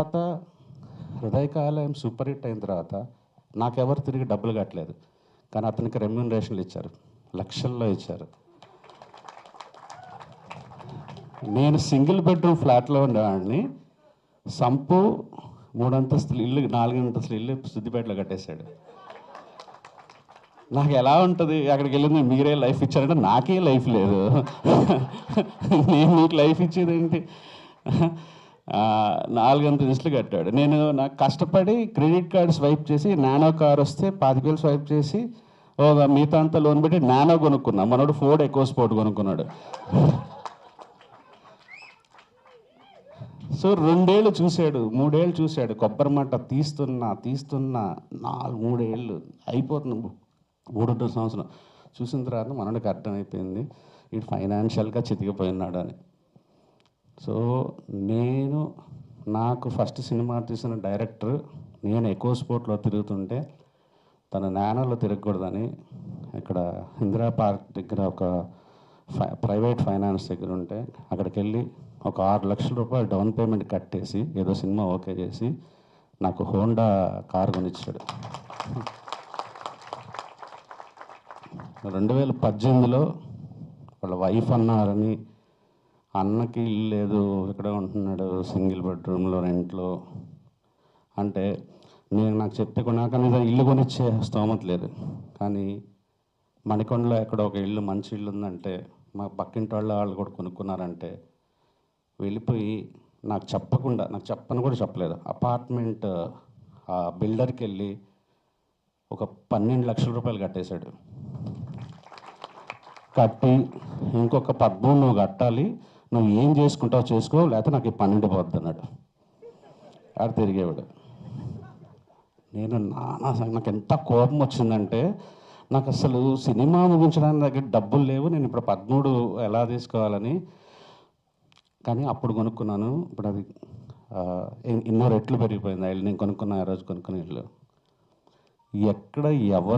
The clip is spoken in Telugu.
తర్వాత హృదయకాలయం సూపర్ హిట్ అయిన తర్వాత నాకెవరు తిరిగి డబ్బులు కట్టలేదు. కానీ అతనికి రెమ్యూనరేషన్లు ఇచ్చారు. లక్షల్లో ఇచ్చారు. నేను సింగిల్ బెడ్రూమ్ ఫ్లాట్లో ఉండేవాడిని సంపు మూడంతస్తులు ఇల్లు నాలుగంతస్తులు ఇల్లు సిద్దిపేటలో కట్టేశాడు. నాకు ఎలా ఉంటుంది? అక్కడికి వెళ్ళింది మీరే లైఫ్ ఇచ్చారంటే నాకే లైఫ్ లేదు. నేను మీకు లైఫ్ ఇచ్చేది ఏంటి ఆ, కట్టాడు. నేను నాకు కష్టపడి క్రెడిట్ కార్డ్ స్వైప్ చేసి నానో కార్ వస్తే పాతికేలు స్వైప్ చేసి ఒక మిగతా అంతా లోన్ పెట్టి నానో కొనుక్కున్నా. మనోడు ఫోర్డ్ ఎక్కువ స్పోర్ట్ కొనుక్కున్నాడు. సో రెండేళ్ళు చూశాడు మూడేళ్ళు చూశాడు. కొబ్బరి మంట తీస్తున్నా తీస్తున్నా నాలుగు మూడేళ్ళు అయిపోతుంది. మూడున్నర సంవత్సరం. చూసిన తర్వాత మనకు అర్థమైపోయింది ఇటు ఫైనాన్షియల్గా చితికిపోయినాడు అని. సో నేను నాకు ఫస్ట్ సినిమా తీసిన డైరెక్టర్ నేను ఎక్కువ స్పోర్ట్లో తిరుగుతుంటే తన నానోలో తిరగకూడదని ఇక్కడ ఇందిరా పార్క్ దగ్గర ఒక ఫై ప్రైవేట్ ఫైనాన్స్ దగ్గర ఉంటే అక్కడికి వెళ్ళి ఒక ఆరు లక్షల రూపాయలు డౌన్ పేమెంట్ కట్టేసి ఏదో సినిమా ఓకే చేసి నాకు హోండా కార్ కొనిచ్చాడు. రెండు వేల పద్దెనిమిదిలో వాళ్ళ వైఫ్ అన్నారని అన్నకి ఇల్లు లేదు ఇక్కడ ఉంటున్నాడు సింగిల్ బెడ్రూమ్లో రెంట్లో. అంటే నేను నాకు చెప్తే కొన్నాక నేను ఇల్లు కొనిచ్చే స్తోమత లేదు. కానీ మణికొండలో ఎక్కడ ఒక ఇల్లు మంచి ఇల్లు ఉందంటే మా పక్కింటి వాళ్ళు వాళ్ళు కూడా కొనుక్కున్నారంటే వెళ్ళిపోయి నాకు చెప్పకుండా నాకు చెప్పని కూడా చెప్పలేదు. అపార్ట్మెంట్ ఆ బిల్డర్కి వెళ్ళి ఒక పన్నెండు లక్షల రూపాయలు కట్టేశాడు. కట్టి ఇంకొక పద్మూడు నువ్వు కట్టాలి నువ్వు ఏం చేసుకుంటావు చేసుకో లేకపోతే నాకు ఈ పన్నెండు పోద్ది అన్నాడు. ఆడు తిరిగేవాడు. నేను నానా నాకు ఎంత కోపం వచ్చిందంటే నాకు అసలు సినిమా ముగించడానికి దగ్గర డబ్బులు లేవు నేను ఇప్పుడు పదమూడు ఎలా తీసుకోవాలని. కానీ అప్పుడు కొనుక్కున్నాను ఇప్పుడు అది ఎన్నో రెట్లు పెరిగిపోయింది ఆ ఇల్లు నేను కొనుక్కున్న ఆ రోజు కొనుక్కున్న ఇల్లు. ఎక్కడ ఎవరు